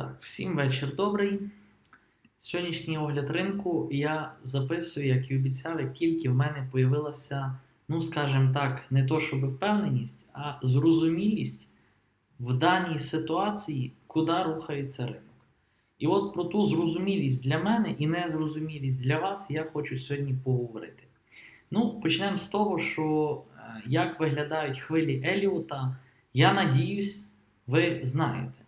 Так, всім вечір добрий. Сьогоднішній огляд ринку я записую, як і обіцяв, тільки в мене появилася, ну скажімо так, не то щоб впевненість, а зрозумілість в даній ситуації, куди рухається ринок. І от про ту зрозумілість для мене і незрозумілість для вас я хочу сьогодні поговорити. Ну, почнемо з того, що е, як виглядають хвилі Еліота, я надіюсь, ви знаєте.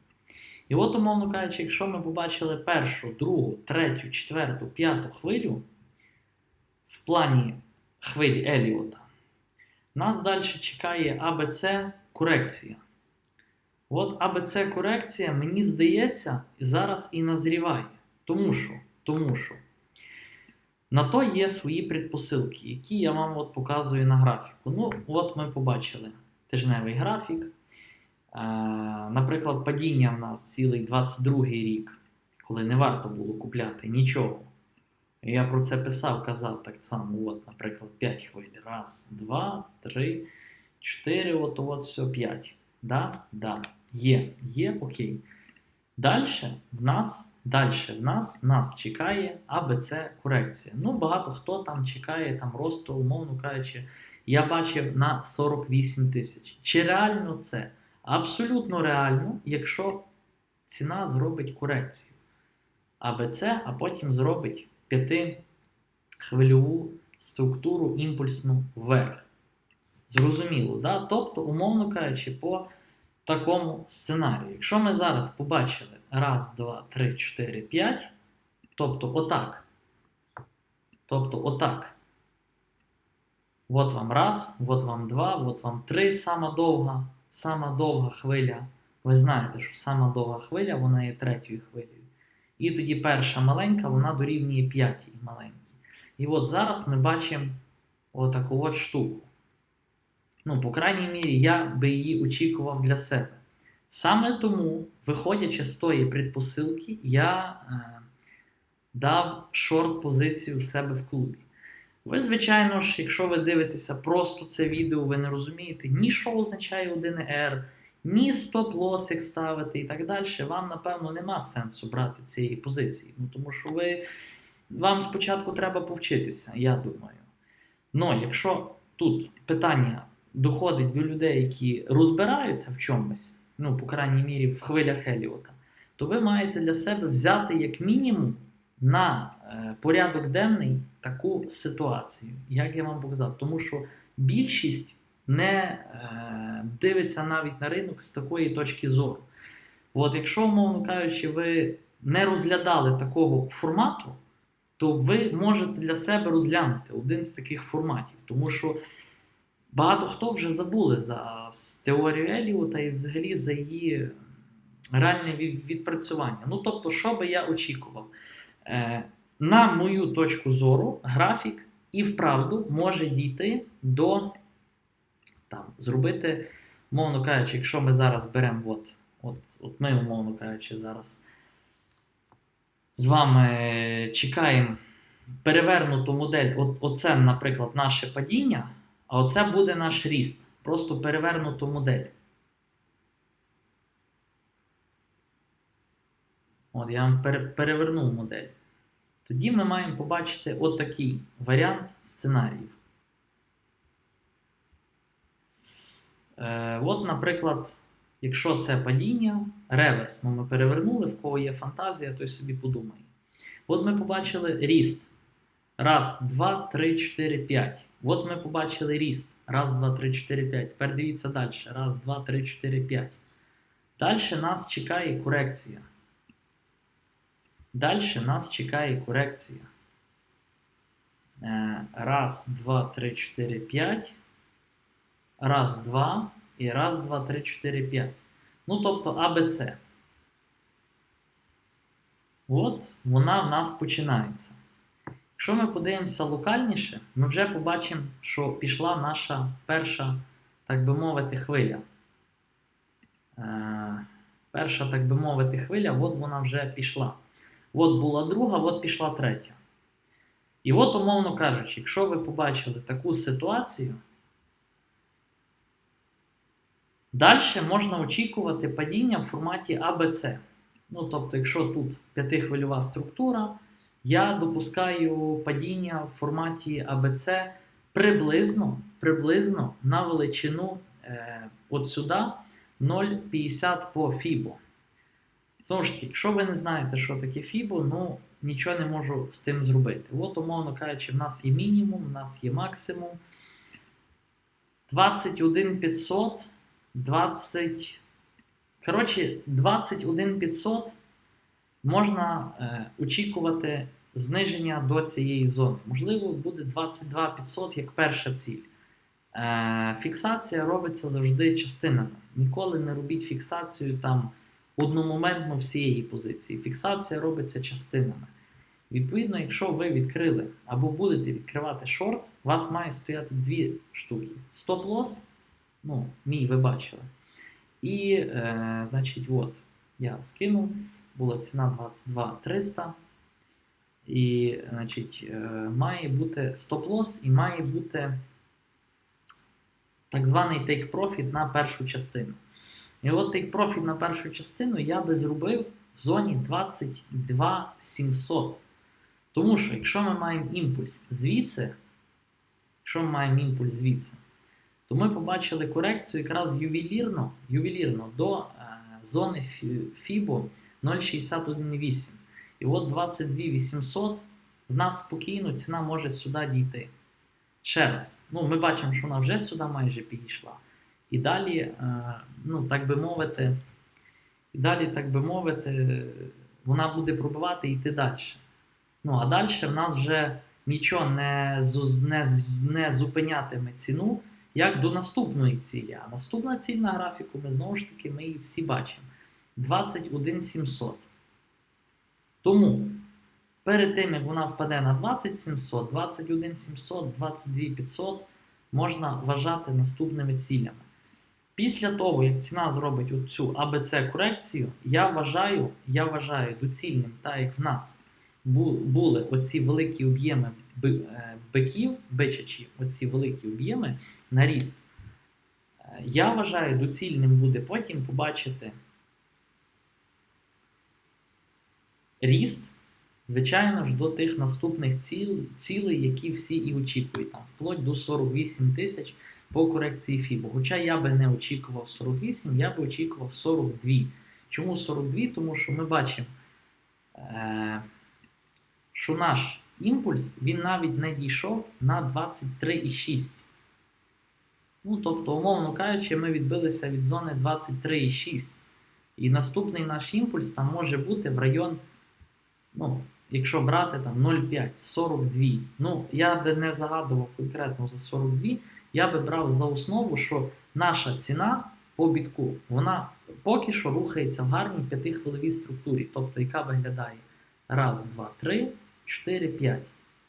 І от, умовно кажучи, якщо ми побачили першу, другу, третю, четверту, п'яту хвилю в плані хвилі Еліота, нас далі чекає АБЦ корекція. От АБЦ корекція, мені здається, зараз і назріває. Тому що, тому що на то є свої предпосилки, які я вам от показую на графіку. Ну, от ми побачили тижневий графік. Е, Наприклад, падіння в нас цілий 22 рік, коли не варто було купляти нічого. Я про це писав, казав так само. От, наприклад, 5 хвиль. Раз, два, три, чотири, от, от все, 5. Да? Да. Є, є, окей. Далі в нас, далі в нас, нас чекає АБЦ корекція. Ну, багато хто там чекає там росту, умовно кажучи, я бачив на 48 тисяч. Чи реально це? Абсолютно реально, якщо ціна зробить корекцію АБЦ, а потім зробить п'ятихвильову структуру імпульсну вверх. Зрозуміло, да? тобто, умовно кажучи, по такому сценарію. Якщо ми зараз побачили раз, два, три, чотири, п'ять, тобто отак. Тобто отак. От вам раз, от вам два, от вам три, сама довга, сама довга хвиля. Ви знаєте, що сама довга хвиля, вона є третьою хвилею. І тоді перша маленька, вона дорівнює п'ятій маленькій. І от зараз ми бачимо отаку от штуку. Ну, по крайній мірі, я би її очікував для себе. Саме тому, виходячи з тої предпосилки, я е, дав шорт-позицію в себе в клубі. Ви, звичайно ж, якщо ви дивитеся просто це відео, ви не розумієте, ні що означає 1R, ні стоп-лосс як ставити і так далі, вам, напевно, нема сенсу брати цієї позиції. Ну, тому що ви, вам спочатку треба повчитися, я думаю. Ну, якщо тут питання доходить до людей, які розбираються в чомусь, ну, по крайній мірі, в хвилях Еліота, то ви маєте для себе взяти як мінімум на е, порядок денний таку ситуацію, як я вам показав. Тому що більшість не е, дивиться навіть на ринок з такої точки зору. От якщо, умовно кажучи, ви не розглядали такого формату, то ви можете для себе розглянути один з таких форматів. Тому що багато хто вже забули за теорію Еліота і взагалі за її реальне відпрацювання. Ну, тобто, що би я очікував? Е, на мою точку зору, графік і вправду може дійти до там, зробити, мовно кажучи, якщо ми зараз беремо, от, от, от ми, умовно кажучи, зараз з вами чекаємо перевернуту модель. От, оце, наприклад, наше падіння, а оце буде наш ріст. Просто перевернуту модель. От я вам перевернув модель. Тоді ми маємо побачити отакий варіант сценаріїв. Е, от, наприклад, якщо це падіння, реверс, ну ми перевернули, в кого є фантазія, той собі подумає. От ми побачили ріст. Раз, два, три, чотири, п'ять. От ми побачили ріст. Раз, два, три, чотири, п'ять. Тепер дивіться далі. Раз, два, три, чотири, п'ять. Далі нас чекає корекція. Далі нас чекає корекція. Е, Раз, два, три, чотири, п'ять. Раз, два. І раз, два, три, чотири, п'ять. Ну, тобто АБЦ. От вона в нас починається. Якщо ми подивимося локальніше, ми вже побачимо, що пішла наша перша, так би мовити, хвиля. Е, перша, так би мовити, хвиля, от вона вже пішла. От була друга, от пішла третя. І от, умовно кажучи, якщо ви побачили таку ситуацію, далі можна очікувати падіння в форматі ABC. Ну, тобто, якщо тут п'ятихвильова структура, я допускаю падіння в форматі ABC приблизно, приблизно на величину е, от сюди 0,50 по фібо. Знову ж таки, якщо ви не знаєте, що таке фібо, ну нічого не можу з тим зробити. От, умовно кажучи, в нас є мінімум, в нас є максимум. 21 500, 20. Коротше, 21 500 можна е, очікувати зниження до цієї зони. Можливо, буде 22 500 як перша ціль. Е, фіксація робиться завжди частинами. Ніколи не робіть фіксацію там одномоментно всієї позиції. Фіксація робиться частинами. Відповідно, якщо ви відкрили або будете відкривати шорт, у вас має стояти дві штуки: стоп-лосс, ну, мій ви бачили. І, е, значить, от, я скинув, була ціна 22 300. І, значить, е, має бути стоп-лосс і має бути так званий profit на першу частину. І от take profit на першу частину я би зробив в зоні 22 700. Тому що, якщо ми маємо імпульс звідси, якщо ми маємо імпульс звідси, то ми побачили корекцію якраз ювелірно, ювелірно до е, зони FIBO 0,61,8. І от 22 800 в нас спокійно ціна може сюди дійти. Ще раз, ну, ми бачимо, що вона вже сюди майже підійшла. І далі, е, ну, так би мовити, і далі, так би мовити, вона буде пробивати і йти далі. Ну, а далі в нас вже нічого не, не, не зупинятиме ціну, як до наступної цілі. А наступна ціль на графіку, ми знову ж таки, ми її всі бачимо. 21 700. Тому перед тим, як вона впаде на 20 700, 21 700, 22 500 можна вважати наступними цілями. Після того, як ціна зробить оцю ABC корекцію, я вважаю, я вважаю доцільним, так як в нас були оці великі об'єми е, биків, бичачі, оці великі об'єми на ріст. Е, Я вважаю, доцільним буде потім побачити ріст, звичайно ж, до тих наступних ціл, цілей, які всі і очікують, там, вплоть до 48 тисяч по корекції FIBO. Хоча я би не очікував 48, я би очікував 42. Чому 42? Тому що ми бачимо, е, що наш імпульс він навіть не дійшов на 23,6. Ну, тобто, умовно кажучи, ми відбилися від зони 23,6. І наступний наш імпульс там може бути в район, ну, якщо брати там 0,5, 42. Ну, я не загадував конкретно за 42, я би брав за основу, що наша ціна по бітку, вона поки що рухається в гарній п'ятихвиловій структурі, тобто яка виглядає раз, два, три, 4, 5.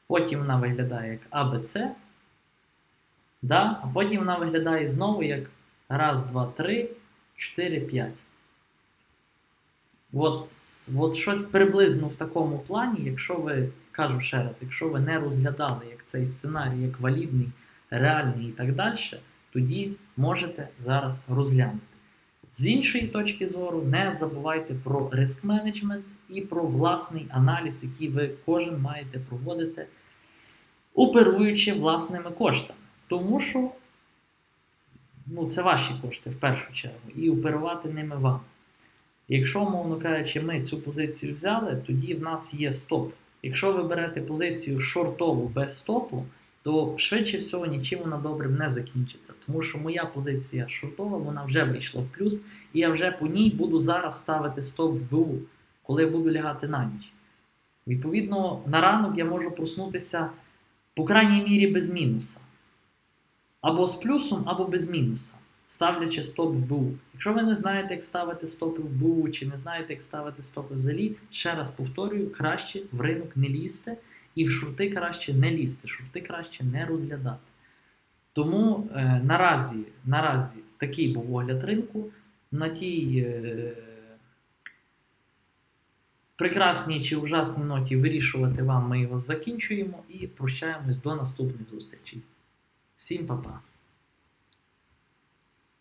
Потім вона виглядає як ABC, да? а потім вона виглядає знову як раз, два, три, 4, 5. От, от щось приблизно в такому плані, якщо ви, кажу ще раз, якщо ви не розглядали як цей сценарій, як валідний, реальний і так далі, тоді можете зараз розглянути. З іншої точки зору, не забувайте про риск менеджмент і про власний аналіз, який ви кожен маєте проводити, оперуючи власними коштами. Тому що ну, це ваші кошти в першу чергу, і оперувати ними вам. Якщо, мовно кажучи, ми цю позицію взяли, тоді в нас є стоп. Якщо ви берете позицію шортову без стопу, то швидше всього нічим вона добрим не закінчиться. Тому що моя позиція шортова, вона вже вийшла в плюс, і я вже по ній буду зараз ставити стоп в БУ, коли буду лягати на ніч. Відповідно, на ранок я можу проснутися, по крайній мірі, без мінуса. Або з плюсом, або без мінуса, ставлячи стоп в БУ. Якщо ви не знаєте, як ставити стопи в БУ, чи не знаєте, як ставити стопи взагалі, ще раз повторюю, краще в ринок не лізьте. І в шорти краще не лізти, шорти краще не розглядати. Тому е, наразі, наразі такий був огляд ринку. На тій е, прекрасній чи ужасній ноті вирішувати вам ми його закінчуємо і прощаємось до наступних зустрічей. Всім па-па!